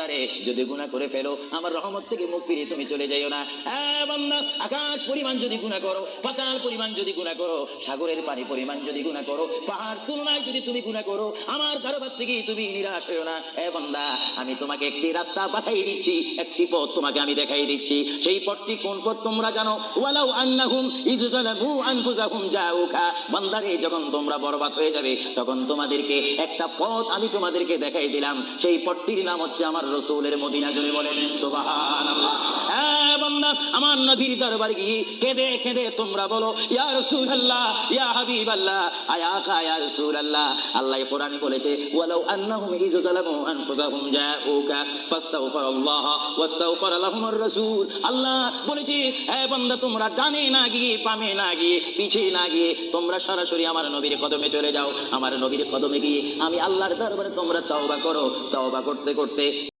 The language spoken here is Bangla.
বান্দারে যদি গুনাহ করে ফেলো, আমার রহমত থেকে মুখ ফিরিয়ে তুমি চলে যাইও না। আকাশ পরিমাণ যদি গুনাহ করো, পাতাল পরিমাণ যদি গুনাহ করো, সাগরের পানি পরিমাণ যদি গুনাহ করো, পাহাড় তুলনায় যদি তুমি গুনাহ করো, আমার কারোবার থেকে তুমি নিরাশ হইও না। এ বান্দা, আমি তোমাকে একটি রাস্তা পাঠাই দিচ্ছি, একটি পথ তোমাকে আমি দেখাই দিচ্ছি। সেই পথটি কোন পথ তোমরা জানো? ওয়ালাউ আন্নাহুম ইজজালামু আনফুসাহুম বান্দারে, যখন তোমরা বরবাদ হয়ে যাবে, তখন তোমাদেরকে একটা পথ আমি তোমাদেরকে দেখাই দিলাম। সেই পথটির নাম হচ্ছে আমার রসুলের মদিনা জুড়ে বলেন হ্যাঁ আমার নবীর দরবার গিয়ে কেঁদে কেঁদে তোমরা বলো রাসূলুল্লাহ, ইয়া হাবিবাল্লাহ। আয়া কা ইয়া রাসূলুল্লাহ। আল্লাহ কোরআনে বলেছে, ওয়ালাউ আন্নাহুম আনফুসাহুম জাউকা রাসূল। আল্লাহ বলেছে হ্যাঁ বান্দা, তোমরা ডানে না গিয়ে, বামে না গিয়ে, পিছে না গিয়ে, তোমরা সরাসরি আমার নবীর কদমে চলে যাও। আমার নবীর কদমে গিয়ে আমি আল্লাহর দরবারে তোমরা তওবা করো। তওবা করতে করতে